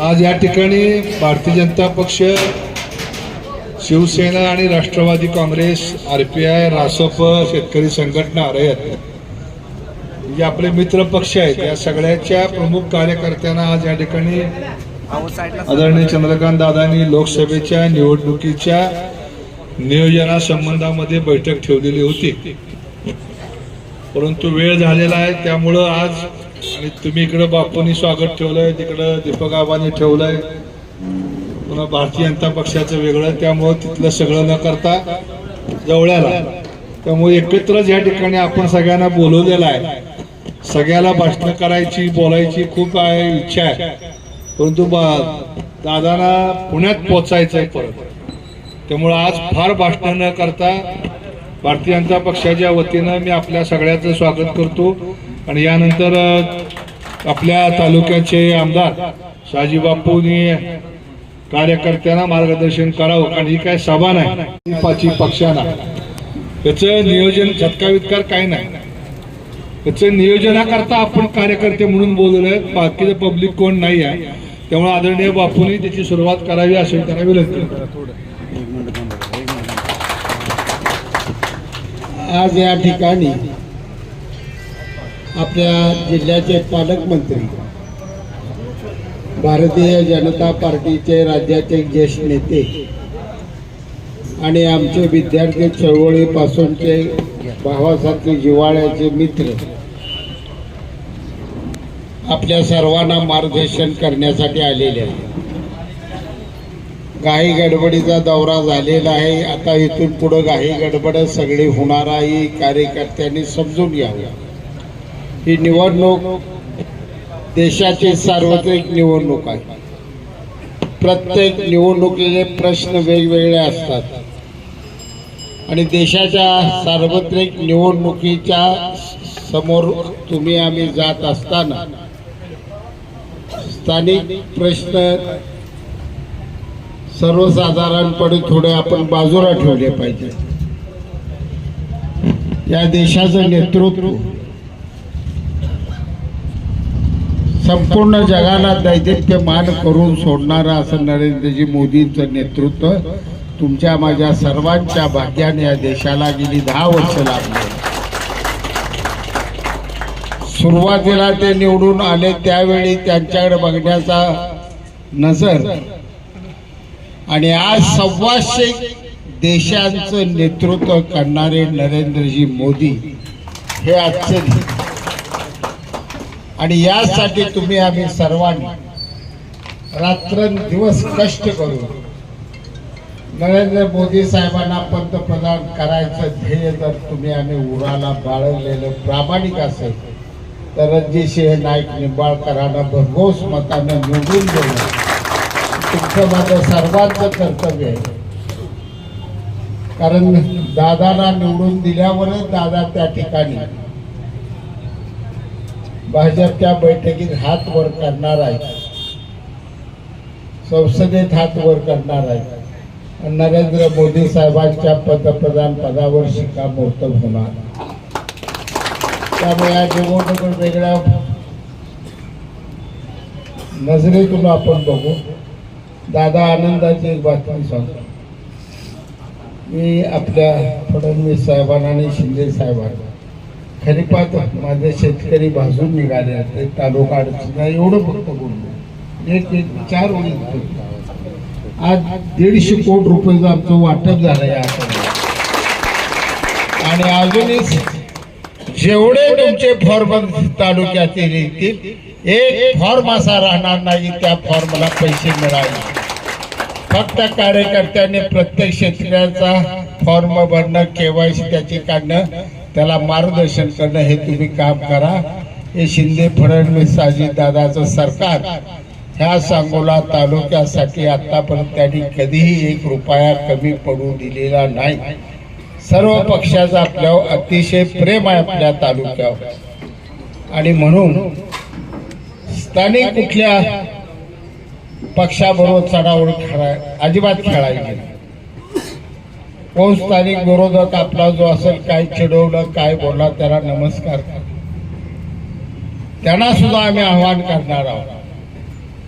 आज या ठिकाणी भारतीय जनता पक्ष शिवसेना आणि Rashtrawadi Congress R P I Rasap Shetkari Sanghatana Rayat जे आपले मित्र पक्ष आहेत या सगळ्याच्या प्रमुख कार्यकर्त्यांना आज या ठिकाणी आदरणीय चंद्रकांत दादांनी लोकसभेच्या निवडणुकीच्या नियोजनासंबंधामध्ये बैठक ठेवलेली होती. परंतु वेळ झालेला आहे त्यामुळं आज आणि तुम्ही इकडं बापूंनी स्वागत ठेवलंय तिकडं दीपक आबांनी ठेवलंय. पुन्हा भारतीय जनता पक्षाचं वेगळं त्यामुळं तिथलं सगळं न करता जवळ्याला. त्यामुळे एकत्रच या ठिकाणी आपण सगळ्यांना बोलवलेलं आहे. सगळ्याला भाषणं करायची बोलायची खूप आहे इच्छा आहे. परंतु बा- दादांना पुण्यात पोचायचं आहे परत. त्यामुळं आज फार भाषणं न करता भारतीय जनता पक्षाच्या वतीनं मी आपल्या सगळ्याचं स्वागत करतो. आणि यानंतर आपल्या तालुक्याचे आमदार शहाजी बापूंनी कार्यकर्त्यांना मार्गदर्शन करावं. कारण ही काय सभा नाही. पाची पक्षाना. त्याचं नियोजन झटकावितकार काय नाही. त्याचं नियोजनाकरता आपण कार्यकर्ते म्हणून बोललोय बाकीचं पब्लिक कोण नाही आहे त्यामुळे आदरणीय बापूंनी त्याची सुरुवात करावी असेल त्यांना विनंती. आज या ठिकाणी आपल्या जिल्ह्याचे पालकमंत्री भारतीय जनता पार्टीचे राज्याचे ज्येष्ठ नेते आणि आमचे विद्यार्थी चळवळीपासूनचे भावासारखे जिव्हाळ्याचे मित्र आपल्या सर्वांना मार्गदर्शन करण्यासाठी आलेले आहेत. काही गडबडीचा दौरा झालेला आहे. आता इथून पुढं काही गडबड सगळी होणार आहे कार्यकर्त्यांनी समजून घ्यावी. ही निवडणूक देशाची सार्वत्रिक निवडणूक आहे. प्रत्येक निवडणुकीचे प्रश्न वेगवेगळे असतात. आणि देशाच्या सार्वत्रिक निवडणुकीच्या समोर तुम्ही आम्ही जात असताना स्थानिक प्रश्न सर्वसाधारणपणे थोडे आपण बाजूला ठेवले पाहिजे. या देशाचं नेतृत्व संपूर्ण जगाला दैदिप्यमान करून सोडणारं असं नरेंद्रजी मोदींचं नेतृत्व तुमच्या माझ्या सर्वांच्या भाग्याने या देशाला गेली दहा वर्ष लागली. सुरुवातीला ते निवडून आले त्यावेळी त्यांच्याकडे बघण्याचा नजर आणि आज सव्वाशे देशांचं नेतृत्व करणारे नरेंद्रजी मोदी हे आजचे आणि यासाठी तुम्ही आम्ही सर्वांनी रात्रंदिवस कष्ट करू नरेंद्र मोदी साहेबांना पंतप्रधान करायचं ध्येय जर तुम्ही आम्ही उराला बाळगलेलं प्रामाणिक असेल तर रणजितसिंह नाईक निंबाळकरांना भरघोस मतानं निवडून देणं तुमचं माझं सर्वांचं कर्तव्य आहे. कारण दादाला निवडून दिल्यावरच दादा त्या ठिकाणी भाजपच्या बैठकीत हात वर करणार आहे संसदेत हात वर करणार आहे नरेंद्र मोदी साहेबांच्या पंतप्रधान पदावर शिक्कामोर्तब होणार. त्यामुळे या निवडणुकीत वेगळ्या नजरेतून आपण बघू. दादा आनंदाची एक बातमी सांगतो. मी आपल्या फडणवीस साहेबांना आणि शिंदे साहेबांना खरीपात माझे शेतकरी भाजून निघाले ते तालुका अडचण एवढं फक्त बोललो. एक एक चार ओळी आज दीडशे कोट रुपयाचं आमचं वाटप झालं या आठवड्यात. आणि अजूनही जेवढे तुमचे फॉर्म तालुक्यातील येतील एक फॉर्म असा राहणार नाही त्या फॉर्मला पैसे मिळाले. फक्त कार्यकर्त्याने प्रत्येक शेतकऱ्याचा फॉर्म भरणं केवायसी त्याची काढणं त्याला मार्गदर्शन करणं हे तुम्ही काम करा. हे शिंदे फडणवीस दादाचं सरकार ह्या सांगोला तालुक्यासाठी आतापर्यंत त्यांनी कधीही एक रुपया कमी पडू दिलेला नाही. सर्व पक्षाचं आपल्यावर अतिशय प्रेम आहे आपल्या तालुक्यावर. आणि म्हणून स्थानिक कुठल्या पक्षाबरोबर चढावड खेळाय अजिबात खेळायचे नाही. स्थानिक विरोधक आपला जो असेल काय चिडवलं काय बोलला त्याला नमस्कार त्यांना सुद्धा आम्ही आव्हान करणार आहोत.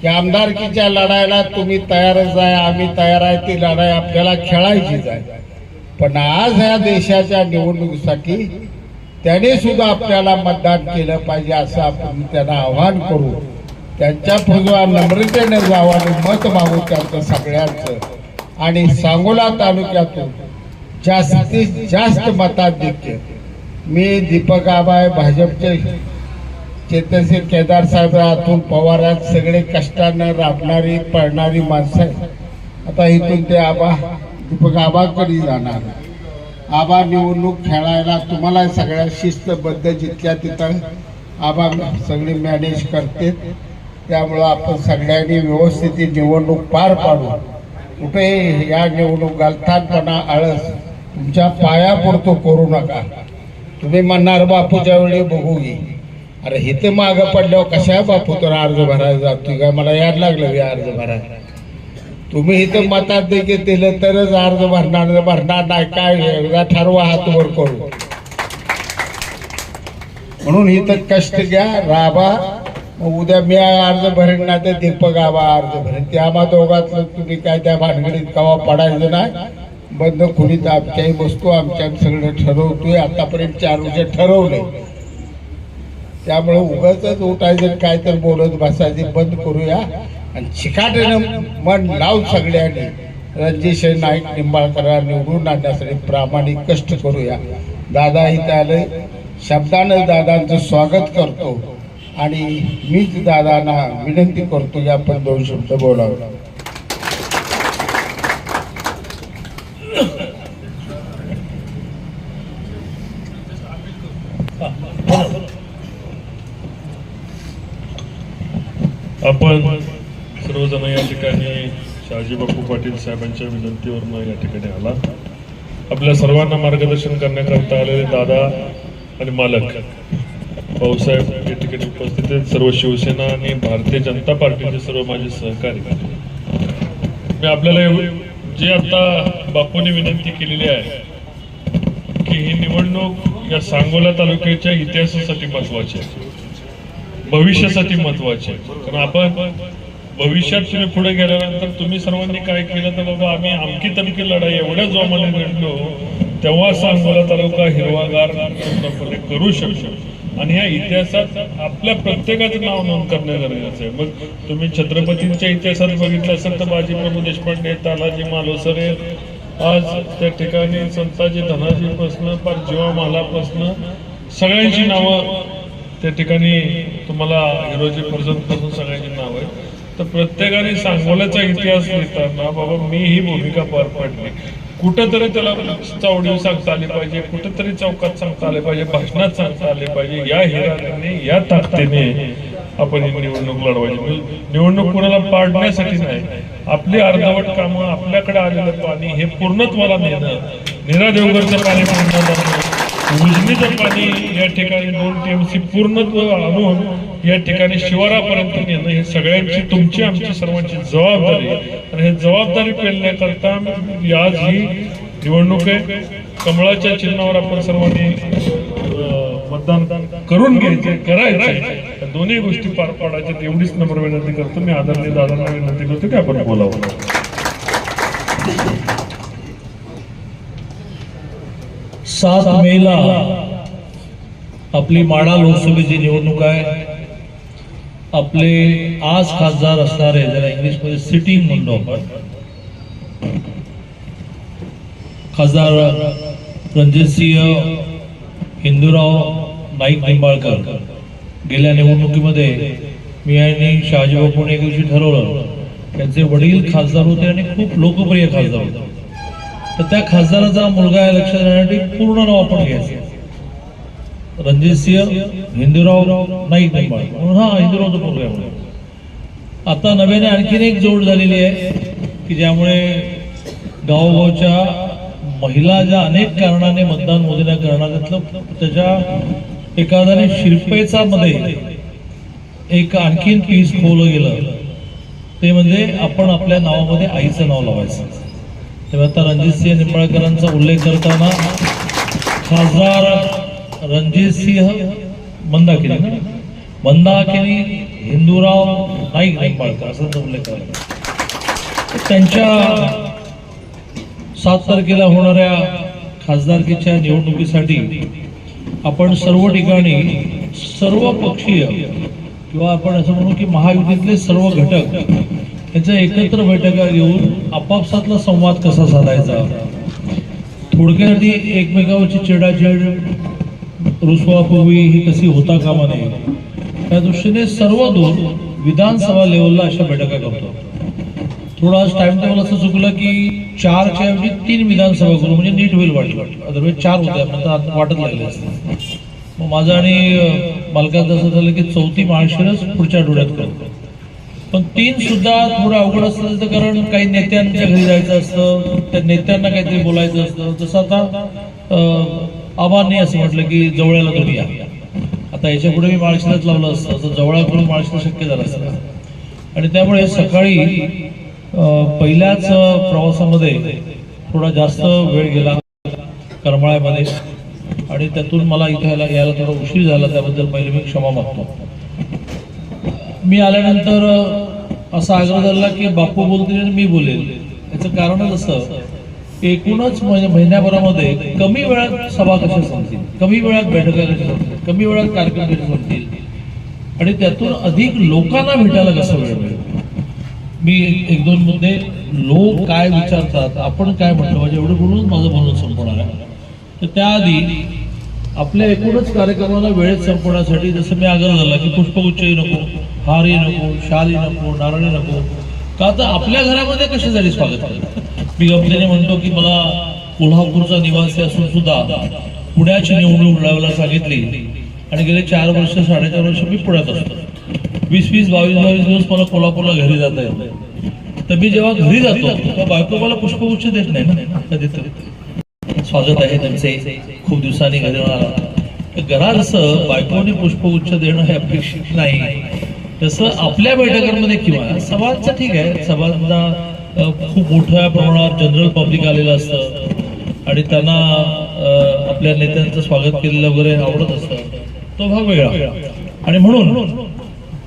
की आमदारकीच्या लढायला तुम्ही तयारच आहे आम्ही तयार आहे ती लढाई आपल्याला खेळायचीच आहे पण आज ह्या देशाच्या निवडणुकीसाठी त्याने सुद्धा आपल्याला मतदान केलं पाहिजे असं आपण त्यांना आव्हान करू. त्यांच्या फुजवा नम्रतेने जावं मत मागू त्यांचं सगळ्यांचं. आणि सांगोला तालुक्यातून जास्तीत जास्त मताधिक्य मी दीपक आबाय भाजपचे चेतनसिंह केदार साहेब अतुल पवारात सगळे कष्टानं राबणारी पळणारी माणसं आहेत. आता इथून ते आबा दीपक आबाकडे जाणार आबा निवडणूक खेळायला तुम्हाला सगळ्या शिस्तबद्ध जितक्या तिथं आबा सगळे मॅनेज करते त्यामुळं आपण सगळ्यांनी व्यवस्थित ही निवडणूक पार पाडू. कुठे या निवडणूक गलथानपणा आळस तुमच्या पायापुरतो करू नका. तुम्ही म्हणणार बापूच्या वेळी बघू घे अरे इथं मागं पडल्यावर कशा बापू तर अर्ज भरायला जातोय काय मला याद लागलं अर्ज भरायला. तुम्ही इथं मतात देखील दिलं तरच अर्ज भरणार भरणार नाही. काय एकदा ठरवा हात वर करू. म्हणून इथं कष्ट घ्या राबा. मग उद्या मी अर्ज भरेन ना तर दीपक आबा अर्ज भरेन. त्या आम्हा दोघातलं तुम्ही काय त्या भानगडीत कवा पडायचं नाही. बंद खुलीत आमच्याही बसतो आमच्या सगळं ठरवतोय. आतापर्यंत चार वर्ष ठरवले. त्यामुळे उगाच उठायचं काय तर बोलत बसायचे बंद करूया. आणि चिकाटीनं मन लावून सगळ्यांनी. रणजित नाईक निंबाळकरांना निवडून आणण्यासाठी प्रामाणिक कष्ट करूया. दादा इथं आले शब्दानं दादांचं स्वागत करतो. आणि मीच दादांना विनंती करतो की आपण दोन शब्द बोलावं. आपण सर्वजण या ठिकाणी शहाजी बापू पाटील साहेबांच्या विनंतीवरनं या ठिकाणी आला आपल्या सर्वांना मार्गदर्शन करण्याकरता आलेले दादा आणि मालक. भाऊसाहेब या ठिकाणी उपस्थित आहेत. सर्व शिवसेना आणि भारतीय जनता पार्टीचे सर्व माझे सहकारी. मी आपल्याला जे आता बापूने विनंती केलेली आहे की ही निवडणूक या सांगोला तालुक्याच्या इतिहासासाठी महत्वाची आहे. भविष्यासाठी महत्वाची आहे. कारण आपण भविष्यात तुम्ही पुढे गेल्यानंतर तुम्ही सर्वांनी काय केलं तर बाबा आम्ही अमकी तमकी लढाई एवढ्या जोमाने लढलो तेव्हा सांगोला तालुका हिरवागार पूर्णपणे करू शकतो आणि ह्या इतिहासात आपल्या प्रत्येकाचं नाव नोंद करणं गरजेचं आहे. मग तुम्ही छत्रपतींच्या इतिहासात बघितलं असेल तर बाजीप्रभू देशपांडे तानाजी मालोसरे आज त्या ठिकाणी संताजी धनाजीपासनं पार जीवामालापासनं सगळ्यांची नावं त्या ठिकाणी तुम्हाला हिरोजी पासून सगळ्यांची नावं आहेत. तर प्रत्येकाने सांगोल्याचा इतिहास लिहिताना बाबा मी ही भूमिका पार पाडली. कुठंतरी त्याला चावडीव सांगता आली पाहिजे कुठंतरी चौकात सांगता आले पाहिजे भाषणात सांगता आले पाहिजे. या हिराने या ताकदीने आपण ही निवडणूक लढवायची. म्हणजे निवडणूक कुणाला पाडण्यासाठी नाही. आपली अर्धवट कामं आपल्याकडे आलेलं पाणी हे पूर्णत्वाला नेणं. निरा देवगडचं पाणी पूर्ण उजनीचं पाणी या ठिकाणी दोन टीएमसी पूर्णत्व आणून या ठिकाणी शिवारापर्यंत नेणं हे सगळ्यांची तुमची आमची सर्वांची जबाबदारी. आणि हे जबाबदारी पेलण्याकरता आज ही निवडणूक आहे. कमळाच्या चिन्हावर आपण सर्वांनी मतदान करून घ्यायचे करायचे दोन्ही गोष्टी पार पाडायच्या एवढीच नम्र विनंती करतो. मी आदरणीय दादांना विनंती करतो की आपण बोलावं. सात मेला आपली माडा लोकसभेची निवडणूक आहे. आपले आज खासदार असणारे ज्याला इंग्लिशमध्ये सिटिंग म्हणतो आपण. खासदार रणजितसिंह हिंदूराव नाईक निंबाळकर गेल्या निवडणुकीमध्ये मी आणि शहाजीबापूने एक दिवशी ठरवलं. त्यांचे वडील खासदार होते आणि खूप लोकप्रिय खासदार होते. तर त्या खासदाराचा मुलगा आहे लक्षात येण्यासाठी पूर्ण नाव आपण घ्यायचं. रणजितसिंह हिंदूराव नाईक निंबाळ म्हणून हा हिंदूरावचा मुलगा आहे आता नव्याने आणखीन एक जोड झालेली आहे की ज्यामुळे गावोगावच्या महिला ज्या अनेक कारणाने मतदान मोदीला करणार त्याच्या एखाद्याने शिरपेचा मध्ये एक आणखीन पीस खोवलं गेलं. ते म्हणजे आपण आपल्या नावामध्ये आईचं नाव लावायचं. तेव्हा आता रणजितसिंह निंबाळकरांचा उल्लेख करताना खासदार रणजितसिंह मंदाकिनी मंदाकिनी हिंदूराव नाईक निंबाळकर असा त्यांचा उल्लेख करायचा त्यांच्या सात तारखेला होणाऱ्या खासदारकीच्या निवडणुकीसाठी आपण सर्व ठिकाणी सर्व पक्षीय किंवा आपण असं म्हणू की महायुतीतले सर्व घटक यांच्या एकत्र बैठका घेऊन आपापसातला संवाद कसा साधायचा? थोडक्यासाठी एकमेकावरची चिडाचिड रुसवापूर्वी ही कशी होता कामा नये? त्या दृष्टीने सर्व दोन विधानसभा लेवलला अशा बैठका करतो. थोडा आज टाइम टेबल असं चुकलं की चारच्या ऐवजी तीन विधानसभा करू म्हणजे नीट होईल वाटलं. अदरवाईज चार होत्या पण वाटत लागले असते. मग माझं आणि मालकाचं असं झालं की चौथी माळशिरस पुढच्या आठवड्यात करतो पण तीन सुद्धा थोडं अवघड असतं कारण काही नेत्यांच्या घरी जायचं असतं त्या नेत्यांना काहीतरी बोलायचं असतं. जसं आता अं, असं म्हटलं की जवळ्याला तुम्ही या. आता याच्यापुढे मी माळशिरस लावलं असतं असं जवळाकडून माळशिरस शक्य झालं असतं. आणि त्यामुळे सकाळी पहिल्याच प्रवासामध्ये थोडा जास्त वेळ गेला करमाळ्यामध्ये. आणि त्यातून मला इथे यायला थोडा उशीर झाला त्याबद्दल पहिले मी क्षमा मागतो. मी आल्यानंतर असा आग्रह झाला की बापू बोलतील आणि मी बोलेल. याचं कारणच असं की एकूणच महिन्याभरामध्ये कमी वेळात सभा कशा संपतील? कमी वेळात बैठका कशा संपतील? कमी वेळात कार्यक्रम कसे संपतील? आणि त्यातून अधिक लोकांना भेटायला कसं वेळ मिळेल? मी एक दोन मुद्दे लोक काय विचारतात आपण काय म्हटलं पाहिजे एवढं बोलून माझं बोलणं संपवणार आहे तर त्याआधी आपल्या एकूणच कार्यक्रमाला वेळेत संपवण्यासाठी जसं मी आग्रह झाला की पुष्पगुच्छही नको हारही नको शाली नको नारळे नको. का तर आपल्या घरामध्ये कशासाठी स्वागत करतात मी गमतीने म्हणतो की मला कोल्हापूरचा निवासी असून सुद्धा पुण्याची निवडणूक लढवायला सांगितली आणि गेले चार वर्ष साडेचार वर्ष मी पुण्यात असतो. वीस वीस बावीस बावीस दिवस मला कोल्हापूरला घरी जाता येत. नाही तर मी जेव्हा घरी जातो तेव्हा बायको मला पुष्पगुच्छ देत नाही ना स्वागत आहे त्यांचे खूप दिवसांनी घरी आला तर घरात असं बायकोने पुष्पगुच्छ देणं हे अपेक्षित नाही. तसं आपल्या बैठकांमध्ये किंवा सभांचं ठीक आहे. सभांना खूप मोठ्या प्रमाणात जनरल पब्लिक आलेलं असतं. आणि त्यांना आपल्या नेत्यांचं स्वागत केलेलं वगैरे आवडत असतं. तो भाग वेगळा. आणि म्हणून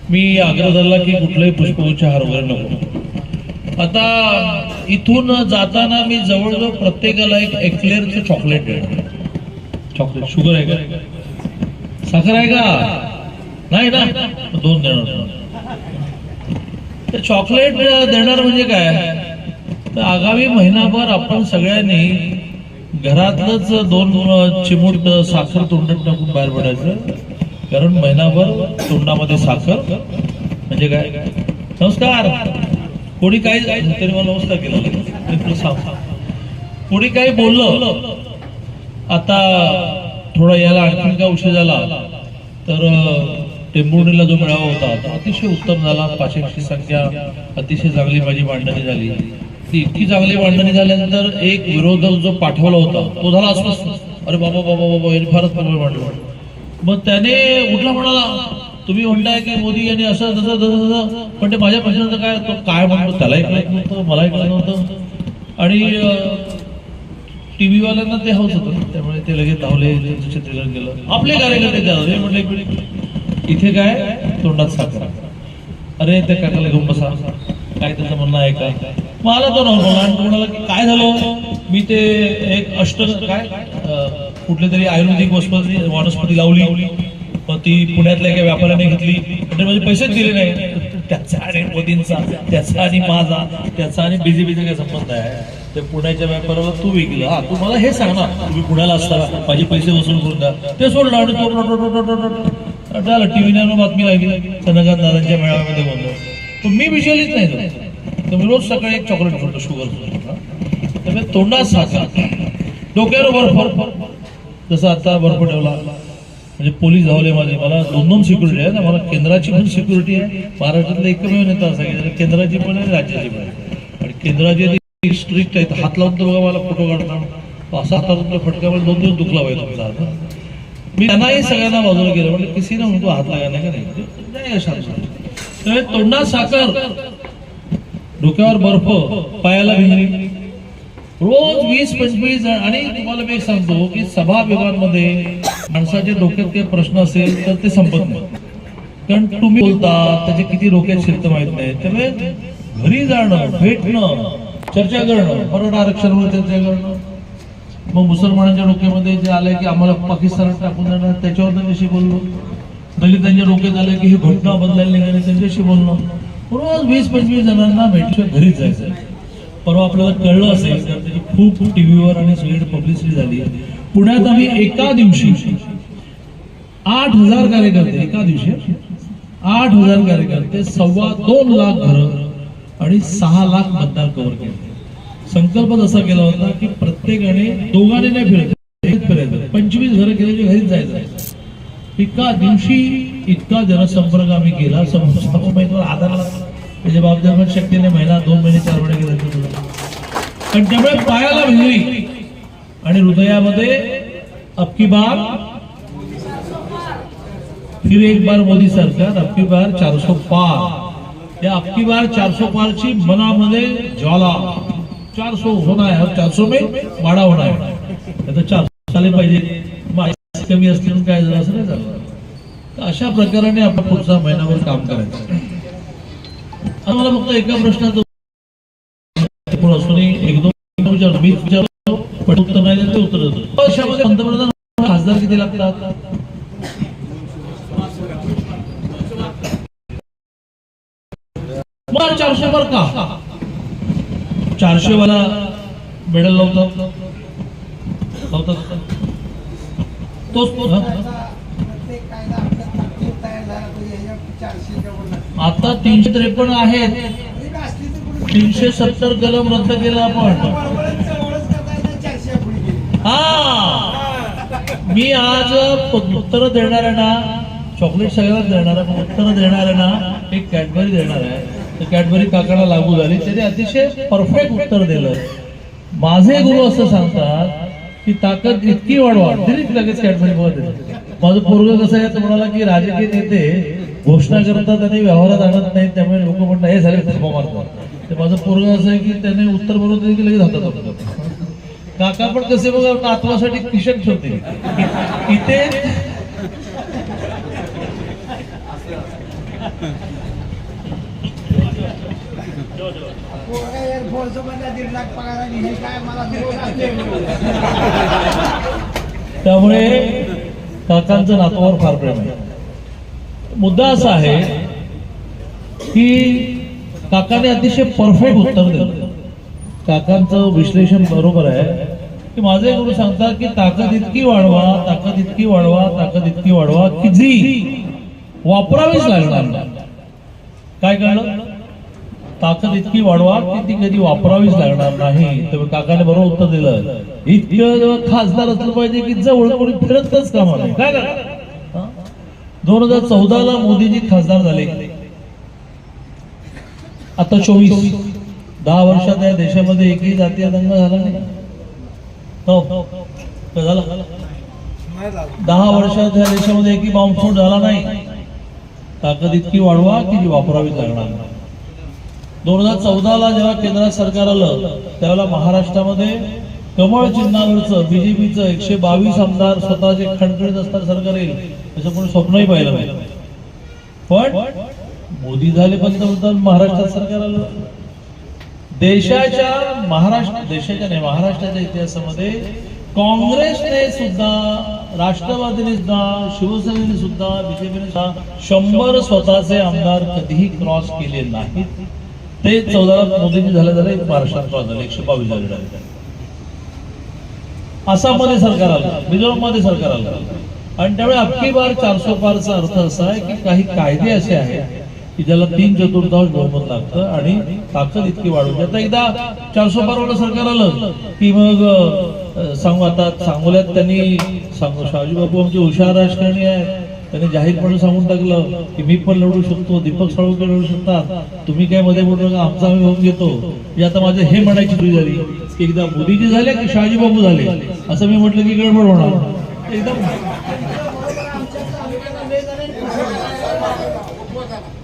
मी आग्रह धरला की कुठलाही पुष्पगुच्छ हार वगैरे नको. आता इथून जाताना मी जवळजवळ प्रत्येकाला एक एक्लेअरचं चॉकलेट देणार चॉकलेट शुगर आहे का? साखर आहे का? नाही ना? दोन देणार तर चॉकलेट देणार म्हणजे काय? तर आगामी महिनाभर आपण सगळ्यांनी घरातलंच दोन चिमूट साखर तोंडात टाकून बाहेर पडायचं. कारण महिनाभर तोंडामध्ये साखर म्हणजे काय? नमस्कार. कोणी काही तरी मला नमस्कार केला. कोणी काही बोललं आता थोडा याला आणखीन का उशीर झाला तर टेंबुर्णीला जो मेळावा होता तो अतिशय उत्तम झाला. पाचशेची संख्या अतिशय चांगली माझी मांडणी झाली. ती इतकी चांगली मांडणी झाल्यानंतर एक विरोधक जो पाठवला होता तो झाला अस्वस्थ. अरे बाबा बाबा बाबा यांनी फारच प्रबळ मांडलं. मग त्याने उठला म्हणाला तुम्ही म्हणताय की मोदी यांनी? असं तसं तसं तसं. पण ते माझ्या प्रश्नाचं काय तो काय म्हणतो त्यालाही कळत नव्हतं मलाही कळत नव्हतं. आणि टी वाल्यांना ते हवंच होतं. त्यामुळे ते लगेच धावले त्यांचं चित्रीकरण केलं. आपले कार्यकर्ते धावले म्हटले इथे काय? तोंडात साखर. अरे त्या काकाला घेऊन बसा. काय त्याचं म्हणणं आहे का? मला तो म्हणाला की काय झालं? मी ते एक अष्ट काय? कुठली तरी आयुर्वेदिक वनस्पती वनस्पती लावली. मग ती पुण्यातल्या एका व्यापाऱ्याने घेतली. म्हणजे माझे पैसेच दिले नाही. त्याचा आणि मोदींचा त्याचा आणि माझा त्याचा आणि बीजेपीचा काय संबंध आहे? ते पुण्याच्या व्यापाऱ्याला तू विकलं. हा तू मला हे सांग ना. तुम्ही पुण्याला असताना माझे पैसे वसूल करून द्या. ते सोडलं आणि तो टीव्ही रट- बातमी लागली चंद्रकांत दादांच्या मेळाव्यामध्ये बोललो. तर मी विचारलीच नाही तो. तर मी रोज सकाळी एक चॉकलेट खातो शुगर त्यामुळे तोंडात साखर डोक्यावर बर्फ जसं आता बर्फ ठेवला म्हणजे पोलीस धावले माझे. मला दोन दोन सिक्युरिटी आहे ना मला केंद्राची पण सिक्युरिटी आहे. महाराष्ट्रातला एकमेव नेता असा की केंद्राची पण आहे राज्याची पण आहे. आणि केंद्राची स्ट्रिक्ट आहेत हात लावून तर बघा मला फोटो काढणार असा हात लावून मला दोन दिवस दुखला पाहिजे तुमचा आता मी त्यांनाही सगळ्यांना बाजूला गेलो म्हणजे किसी ना म्हणतो हात लागा नाही का नाही? त्यामुळे तोंडात साखर डोक्यावर बर्फ पायाला भिंगरी. रोज वीस पंचवीस जण आणि तुम्हाला मी एक सांगतो की सभा विभागांमध्ये माणसाच्या डोक्यात काही प्रश्न असेल तर ते संपत नाही. कारण तुम्ही बोलता त्याचे किती डोक्यात शिरत माहीत नाही. त्यामुळे घरी जाणं भेटणं चर्चा करणं मराठा आरक्षणावर चर्चा करणं मग मुसलमानांच्या डोक्यामध्ये जे आलंय की आम्हाला पाकिस्तानात टाकून देणार त्याच्यावर त्यांच्याशी बोललो. दलितांच्या डोक्यात आलं की ही घटना बदलायला निघाली त्यांच्याशी बोललो. रोज वीस पंचवीस जणांना भेटल्या घरीच जायचं परवा आपल्याला कळलं असेल तर त्याची खूप टीव्हीवर आणि सगळीकडे पब्लिसिटी झाली. पुण्यात आम्ही एका दिवशी आठ हजार कार्यकर्ते एका दिवशी आठ हजार कार्यकर्ते सव्वा दोन लाख घरं आणि सहा लाख मतदार कव्हर केले. संकल्प असा केला होता की प्रत्येकाने दोघांनी नाही फिरत फिरायचं पंचवीस घरं केल्याचे घरीच जायचं. इतका दिवशी इतका जनसंपर्क आम्ही केला उमेदवार आधारला. त्याच्या बाबतीत पण शक्तीने महिना दोन महिने चार महिने गेले तरी पण त्यामुळे पायाला भिजली आणि हृदयामध्ये अबकी बार. फिर एक बार मोदी सरकार अबकी बार चारसो पार. या अबकी बार चारसो पारची मनामध्ये ज्वाला. चारसो होणार चार सौ में माडा होना है आता चार साले पाहिजे. कमी असली म्हणून काय झालं असं नाही झालं. तर अशा प्रकाराने आपण पुढचा महिनाभर काम करायचं. आम्हाला मला फक्त एका प्रश्नाचं उत्तर असूनही एक दोन विचार मी विचारतो. पण उत्तर नाही देत ते उत्तर देतो. वर्षामध्ये पंतप्रधान खासदार किती लागतात? मग चारशे वर का? चारशे वाला मेडल लावतात लावतात तोच? आता तीनशे त्रेपन्न आहेत. तीनशे सत्तर कलम रद्द केला आपण. हा. मी आज उत्तर देणार आहे ना चॉकलेट सगळ्याला देणार आहे उत्तर देणार आहे ना एक कॅडबरी देणार आहे. तर कॅडबरी काकाला लागू झाली. त्याने अतिशय परफेक्ट उत्तर दिलं. माझे गुरु असं सांगतात की ताकद इतकी वाढवा दिलीच लगेच कॅडबरी बघत माझं पोरग कसं आहे तो म्हणाला की राजकीय नेते घोषणा करतात आणि व्यवहारात आणत नाहीत त्यामुळे लोक म्हणतात हे झाले धर्म मारतात ते माझं पोरग असं आहे की त्याने उत्तर बरोबर की लगेच हातात काका पण कसे बघा नातवासाठी किशन ठेवते. इथे दीड लाख पगार आणि हे काय मला त्यामुळे काकांचं नातवावर फार प्रेम आहे. मुद्दा असा आहे की काकाने अतिशय परफेक्ट उत्तर दिलं. काकांचं विश्लेषण बरोबर आहे. की माझे गुरु सांगतात की ताकद इतकी वाढवा ताकद इतकी वाढवा ताकद इतकी वाढवा की जी वापरावीच लागणार काय कळलं? ताकद इतकी वाढवा की ती कधी वापरावीच लागणार नाही. तर काकाने बरोबर उत्तर दिलं. इतकं खासदार असलं पाहिजे की जवळ कोणी फिरतच कामा नाही. काय करा दोन हजार चौदा ला मोदीजी खासदार झाले. आता चोवीस. दहा वर्षात या देशामध्ये एकही जातीय दंग झाला नाही. हो. झाला? दहा वर्षात या देशामध्ये एकही बॉम्बस्फोट झाला नाही. ताकद इतकी वाढवा की जी वापरावी लागणार नाही. दोन हजार चौदा ला जेव्हा केंद्रात सरकार आलं त्यावेळेला महाराष्ट्रामध्ये कमळ चिन्हावरचं बीजेपीचं एकशे बावीस आमदार स्वतःचे खणखणीत असणार सरकार येईल असं कोणी स्वप्नही पाहिलं नाही. पण मोदी झाले पंतप्रधान महाराष्ट्रात सरकार आलं. देशाच्या महाराष्ट्र देशाच्या नाही महाराष्ट्राच्या इतिहासामध्ये काँग्रेसने सुद्धा राष्ट्रवादीने सुद्धा शिवसेनेने सुद्धा बीजेपीने सुद्धा शंभर स्वतःचे आमदार कधीही क्रॉस केले नाहीत. ते चौदाला मोदीजी झाले झाले महाराष्ट्रात क्रॉस झाले एकशे बावीस झाले direct. आसाममध्ये सरकार आलं मिझोरममध्ये सरकार आलं. आणि त्यामुळे अख्खी बार चारशे पारचा अर्थ असा आहे की काही कायदे असे आहेत की ज्याला तीन चतुर्थांश बहुमत लागतं आणि ताकद इतकी वाढवते आता एकदा चारशे पार सरकार आलं की मग सांगू आता सांगोल्यात त्यांनी सांगू शहाजी बापू आमचे हुशार राजकारणी आहेत. त्यांनी जाहीरपणे सांगून टाकलं की मी पण लढू शकतो दीपक साळुंके लढू शकतात. तुम्ही काय मध्ये बोलू नका आमचा आम्ही होऊन घेतो. मी आता माझे हे म्हणायची तुझी झाली की एकदा मोदीजी झाले की शहाजी बाबू झाले? असं मी म्हटलं की गडबड होणार. एकदम.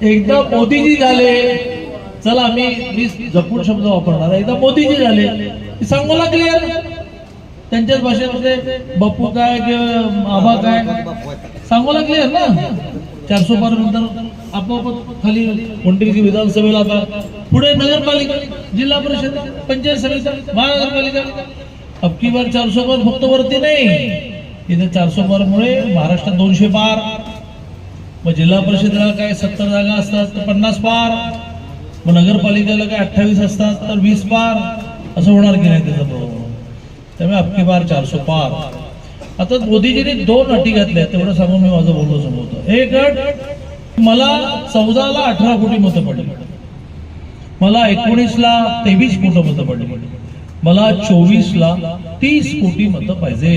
एकदा मोदीजी झाले चला मी मी जपून शब्द वापरणार. एकदा मोदीजी झाले सांगू लागले. त्यांच्याच भाषेमध्ये बप्पू काय किंवा आबा काय? सांगू लागले ना? चारशे पार नंतर आपोआप खाली कोणती विधानसभेला आता पुढे नगरपालिका जिल्हा परिषद पंचायत समिती महानगरपालिका. अबकी बार चारशे पार फक्त वरती नाही. इथे चारशे पार मुळे महाराष्ट्रात दोनशे पार. मग जिल्हा परिषदेला काय सत्तर जागा असतात तर पन्नास पार. मग नगरपालिकेला काय अठ्ठावीस असतात तर वीस पार. असं होणार की नाही त्याचा बरोबर त्यामुळे अबकी बार चारशे पार. आता मोदीजीने दोन अटी घातल्या तेवढं सांगून मी माझं बोलणं संपवतो. एक अट मला चौदाला अठरा कोटी मतं पडली. मला एकोणीसला तेवीस कोटी मतं पडली. मला चोवीसला तीस कोटी मतं पाहिजे.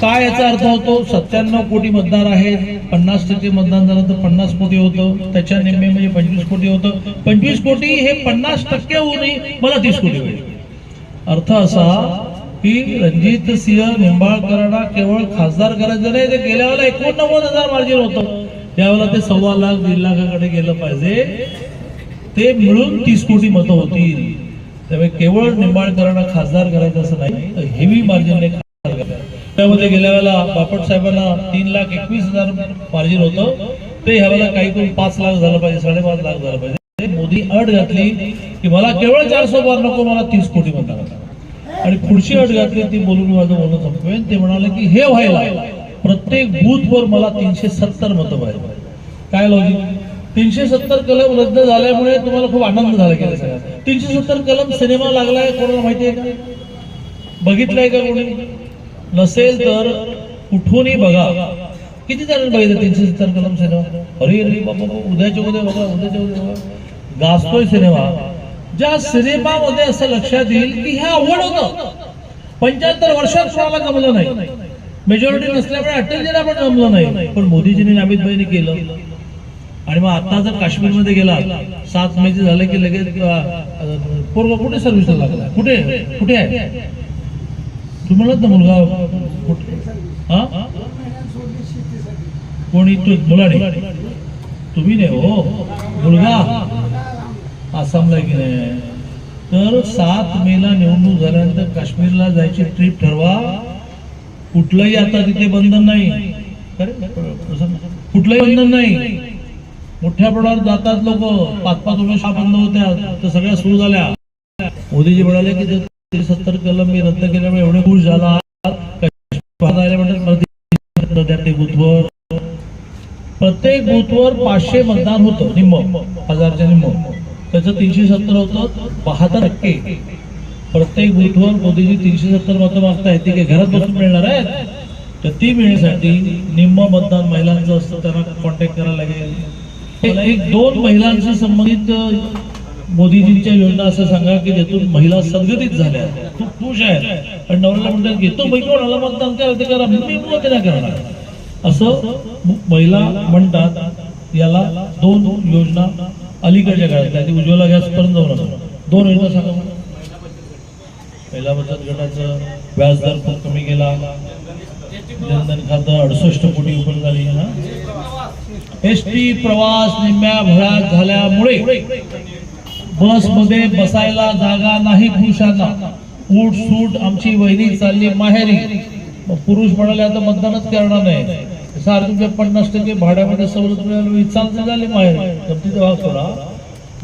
काय याचा अर्थ होतो? सत्त्याण्णव कोटी मतदार आहेत पन्नास टक्के मतदान झालं तर पन्नास कोटी होतं त्याच्या निम्मे म्हणजे पंचवीस कोटी होतं. पंचवीस कोटी हे पन्नास टक्के होऊनही मला तीस कोटी होईल. अर्थ असा की रणजित सिंह निंबाळकरांना केवळ खासदार करायचं नाही ते गेल्या वेळेला एकोणनव्वद हजार मार्जिन होतं. यावेळेला ते सव्वा लाख दीड लाखाकडे गेलं पाहिजे. ते मिळून तीस कोटी मतं होतील. त्यामुळे केवळ निंबाळकरांना खासदार करायचं असं नाही तर हेवी मार्जिनने खासदार करायचं. त्यामध्ये गेल्या वेळेला बापट साहेबांना तीन लाख एकवीस हजार मार्जिन होतं. ते ह्या वेळेला काही करून पाच लाख झालं पाहिजे साडेपाच लाख झालं पाहिजे. मोदी अट घातली की मला केवळ चारशे बार नको मला तीस कोटी मतदार आणि पुढची अट घातली ती बोलून माझं बोलणं संपवेन ते म्हणाले की हे व्हायला प्रत्येक बूथवर मला तीनशे सत्तर मतं पाहिजे. काय लॉजिक तीनशे सत्तर कलम रद्द झाल्यामुळे तुम्हाला खूप आनंद झाला की तीनशे सत्तर कलम सिनेमा लागलाय कोणाला माहिती आहे का? बघितलंय का कोणी? नसेल तर कुठूनही बघा. किती जणांनी बघितलं तीनशे सत्तर कलम सिनेमा? अरे अरे बाबा बाबा, उद्याच्या उद्या बघा उद्याच्या उद्या बघा. गाजतोय सिनेमा. ज्या सिनेमामध्ये असं लक्षात येईल की हे आवड होतं. पंच्याहत्तर वर्षात कोणाला जमलं नाही. मेजॉरिटी नसल्यामुळे अटलजीला पण जमलं नाही. पण मोदीजींनी अमित भाईने केलं. आणि मग आता जर काश्मीरमध्ये गेला सात महिने झालं की लगेच अं, पोरगा कुठे सर्व्हिसला लागला? कुठे? कुठे आहे? तुम्हाला ना मुलगा कुठे? हा? कोणी तू मुलाने? तुम्ही नाही हो. मुलगा? आसामला की नाही तर सात मेला निवडणूक झाल्यानंतर काश्मीरला जायची ट्रिप ठरवा. कुठलंही आता तिथे बंधन नाही. कुठलंही बंधन नाही. मोठ्या प्रमाणात जातात लोक. पाच पाच वर्ष बंद होत्या. तर सगळ्या सुरू झाल्या. मोदीजी म्हणाले की जर सत्तर कलम मी रद्द केल्यामुळे एवढे खुश झाला प्रत्येक बूथवर. प्रत्येक बूथवर पाचशे मतदान होतं निम्म. हजारच्या निम्म. त्याचं तीनशे सत्तर होतं. बहात्तर टक्के. प्रत्येक बूथवर मोदीजी तीनशे सत्तर मतं मागतायत ती काही घरात बसून मिळणार आहेत. तर ती मिळण्यासाठी निम्म मतदान महिलांचं असतं त्यांना कॉन्टॅक्ट करायला लागेल. एक- दोन महिलांशी संबंधित मोदीजींच्या योजना असं सांगा की ज्यातून महिला सदगतीत झाल्या. खूप खुश आहेत. आणि नवऱ्याला म्हणतात की तो बैठक कोणाला मतदान करा ते करा. मी मत नाही करणार. असं महिला म्हणतात. याला दोन योजना अलीकडच्या काळात ती उज्ज्वला गॅस पर्यंत जाऊ दोन योजना सांगा पहिला बचत गटाचं व्याजदर खूप कमी केला. जनधन खातं अडुसष्ट कोटी उपलब्ध झाली ना एस टी प्रवास निम्म्या भरात झाल्यामुळे बसमध्ये बसायला जागा नाही पुरुषांना. उठ सूट आमची वहिनी चालली माहेरी. पुरुष म्हणाले आता मतदानच करणार नाही. सार तुमच्या पन्नास टक्के भाड्यामध्ये सवलत मिळाली चालते झाले माहेर. गमतीचा भाग सोडा.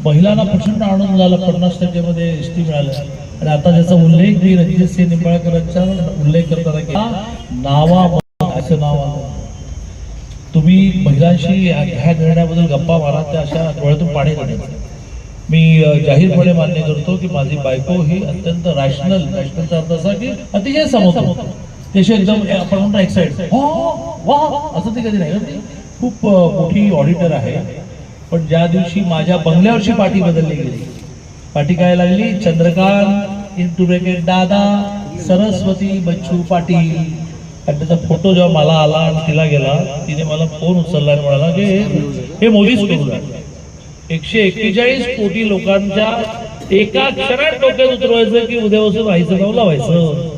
महिलांना प्रचंड आनंद झाला. पन्नास टक्केमध्ये एस टी मिळालं. आणि आता ज्याचा उल्लेख मी रणजित सिंह निंबाळकरांचा उल्लेख करताना केला. नावा असं नाव आलं तुम्ही महिलांशी ह्या निर्णयाबद्दल गप्पा मारा. त्या अशा डोळ्यातून पाणी काढायचं. मी जाहीरपणे मान्य करतो की माझी बायको ही अत्यंत रॅशनल रॅशनलचा अर्थ असा की अतिशय समोर त्याशी एकदम आपण म्हणतो एक्साइट हो, वा असं ते कधी नाही खूप मोठी ऑडिटर आहे. पण ज्या दिवशी माझ्या बंगल्यावरची पाठी बदलली गेली पाठी काय लागली? चंद्रकांत इंटू ब्रॅकेट दादा सरस्वती बच्चू पाटील आणि त्याचा फोटो जेव्हा मला आला आणि तिला गेला तिने मला फोन उचलला आणि म्हणाला की हे- मोदीच करू एकशे एक्केचाळीस कोटी लोकांच्या एका क्षणात डोक्यात उतरवायचं की उद्यापासून व्हायचं नाव लावायचं?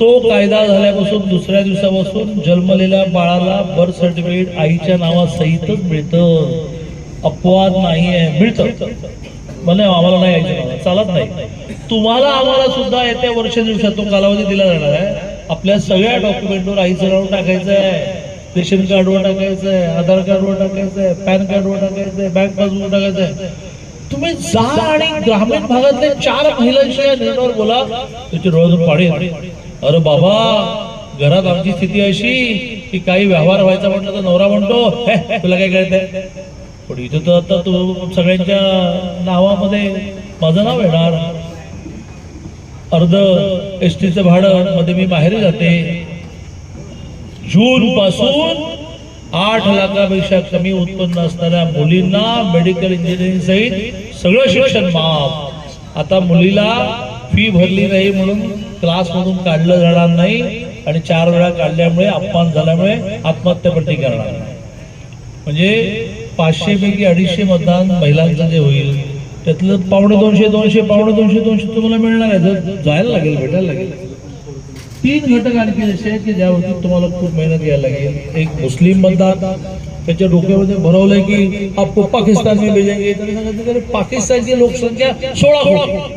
तो कायदा झाल्यापासून दुसऱ्या दिवसापासून जन्मलेल्या बाळाला बर्थ सर्टिफिकेट आईच्या नावासहितच मिळतं. अपवाद नाही आहे मिळतं. मला आम्हाला नाही आईच्या चालत नाही. तुम्हाला आम्हाला सुद्धा येत्या वर्ष दिवसातून कालावधी दिला जाणार आहे. आपल्या सगळ्या डॉक्युमेंटवर आईचं नाव टाकायचं आहे रेशन कार्डवर टाकायचं आहे आधार कार्डवर टाकायचं आहे पॅन कार्डवर टाकायचं आहे बँक पासबुक टाकायचं आहे तुम्ही जा आणि ग्रामीण भागातले चार महिलांशी या नेटवर बोला. त्याची रोज पाडी अरे बाबा घरात आमची स्थिती अशी की काही व्यवहार व्हायचा म्हटलं तर नवरा म्हणतो तुला काय कळतंय? पण इथं तर आता तू सगळ्यांच्या नावामध्ये माझं नाव येणार. अर्ध एस टीचं भाडं मध्ये मी बाहेर जाते. जून पासून आठ लाखापेक्षा कमी उत्पन्न असणाऱ्या मुलींना मेडिकल इंजिनिअरिंग सहित सगळं शिक्षण माफ. आता मुलीला फी भरली नाही म्हणून क्लास मधून काढलं जाणार नाही आणि चार वेळा काढल्यामुळे अपमान झाल्यामुळे आत्महत्या पट्टी करणार नाही. म्हणजे पाचशे पैकी अडीचशे मतदान महिलांचं जे होईल त्यातलं पावणे दोनशे दोनशे पावणे दोनशे दोनशे तुम्हाला मिळणार आहे. जर जायला लागेल भेटायला लागेल. तीन घटक आणखी असे आहेत की ज्यावरती तुम्हाला खूप मेहनत घ्यायला लागेल. एक मुस्लिम मतदार त्याच्या डोक्यामध्ये भरवलंय की आप पाकिस्तान में भेजेंगे की पाकिस्तानची लोकसंख्या सोळा सोळा.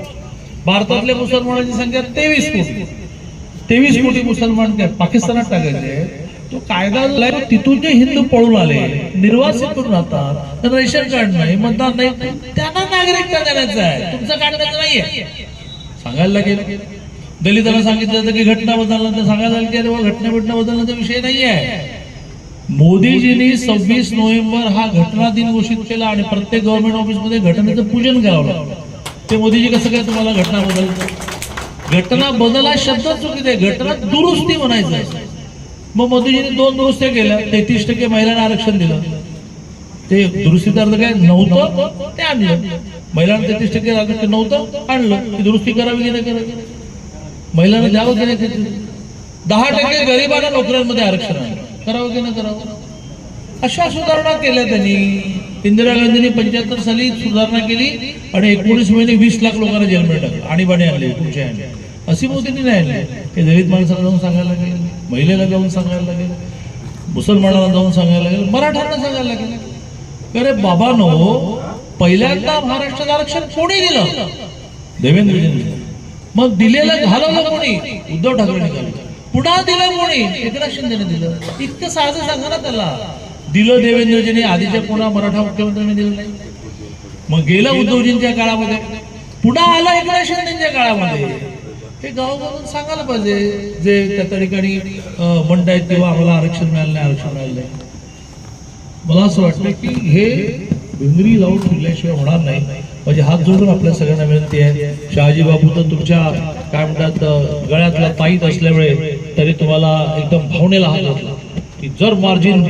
भारतातल्या मुसलमानांची संख्या तेवीस कोटी. तेवीस कोटी मुसलमान काय पाकिस्तानात टाकायचे. तो कायदा तो तिथून जे हिंदू पळून आले निर्वासित करून राहतात त्यांना रेशन कार्ड नाही मतदान नाही त्यांना नागरिकता देण्याचं आहे. तुमचं काढण्याचं नाहीये. सांगायला लागेल. दलितांना सांगितलं की घटना बदलणार तर सांगायला लागेल की अरे घटना घटना बदलण्याचा विषय नाही आहे मोदीजींनी सव्वीस नोव्हेंबर हा घटना दिन घोषित केला आणि प्रत्येक गव्हर्नमेंट ऑफिसमध्ये घटनेचं पूजन करावं लागलं ते मोदीजी कसं काय तुम्हाला घटना बदल घटना बदल हा शब्द चुकीचा आहे. घटना दुरुस्ती म्हणायचं. मग मोदीजींनी दोन दुरुस्त्या केल्या. तेहतीस टक्के महिलांना आरक्षण दिलं. ते दुरुस्तीचा अर्थ काय नव्हतं ते आणलं. महिलांना तेहतीस टक्के आरक्षण नव्हतं आणलं. की दुरुस्ती करावी की नाही करावी? महिलांना द्यावं की नाही दहा टक्के गरिबांना नोकऱ्यांमध्ये आरक्षण करावं की नाही करावं? अशा सुधारणा केल्या त्यांनी. इंदिरा गांधींनी पंच्याहत्तर साली सुधारणा केली. आणि एकोणीस महिने वीस लाख लोकांना जेलमध्ये टाकलं आणीबाणी आणली तुमच्या आणली. अशी मोदींनी नाही आणली हे दलित माणसाला जाऊन सांगायला लागेल महिलेला जाऊन सांगायला लागेल मुसलमानाला जाऊन सांगायला लागेल मराठ्यांना सांगायला लागेल. अरे बाबानो पहिल्यांदा महाराष्ट्रात आरक्षण कोणी दिलं? देवेंद्रजींनी मग दिलेलं घालवलं कोणी? उद्धव ठाकरे घालवलं. पुन्हा दिलं कोणी? एकनाथ शिंदेने दिलं. इतकं साधं सांगा ना त्याला. दिलं देवेंद्रजीने आधीच्या कोणा मराठा मुख्यमंत्र्यांनी दिलं नाही. मग गेलं उद्धवजींच्या काळामध्ये. पुन्हा आलं एकनाथ शिंदेच्या काळामध्ये. हे गावोगावून सांगायला पाहिजे. जे त्या त्या ठिकाणी म्हणतायत किंवा आम्हाला आरक्षण मिळालं नाही आरक्षण मिळालं नाही. मला असं वाटतं की हे भिंगरी लावून ठेवल्याशिवाय होणार नाही. म्हणजे हात जोडून आपल्या सगळ्यांना विनंती आहे. शहाजी बाबू तर तुमच्या काय म्हणतात गळ्यातला ताईत असल्यामुळे तरी तुम्हाला एकदम भावनेला हात घातला की जर मार्जिन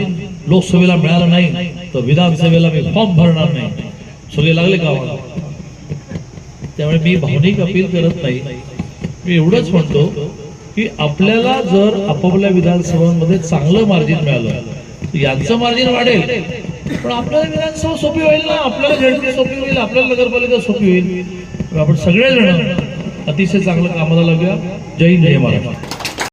लोकसभेला मिळालं नाही तर विधानसभेला मी फॉर्म भरणार नाही. सगळे लागले गावाला. त्यामुळे मी भावनिक अपील करत नाही. मी एवढंच म्हणतो की आपल्याला जर आपापल्या विधानसभांमध्ये चांगलं मार्जिन मिळालं यांचं मार्जिन वाढेल. पण आपल्याला विधानसभा सोपी होईल ना? आपल्याला झडपी सोपी होईल आपल्याला नगरपालिका सोपी होईल. आपण सगळेजण अतिशय चांगलं कामाला लागूया. जय हिंद जय महाराष्ट्र.